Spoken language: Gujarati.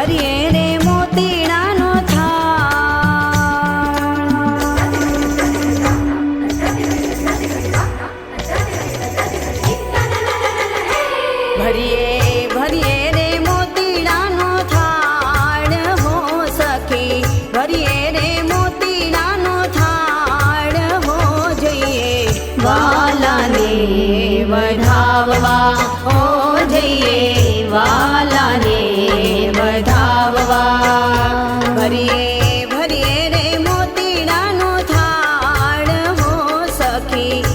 ભરીએ રે મોતીડાનો થાળ. ભરીએ ભરીએ રે મોતીડાનો થાળ. હો સખી, ભરીએ રે મોતીડાનો થાળ. હો જઈએ, વાલાને વઢાવવા હો જઈએ વા Okay.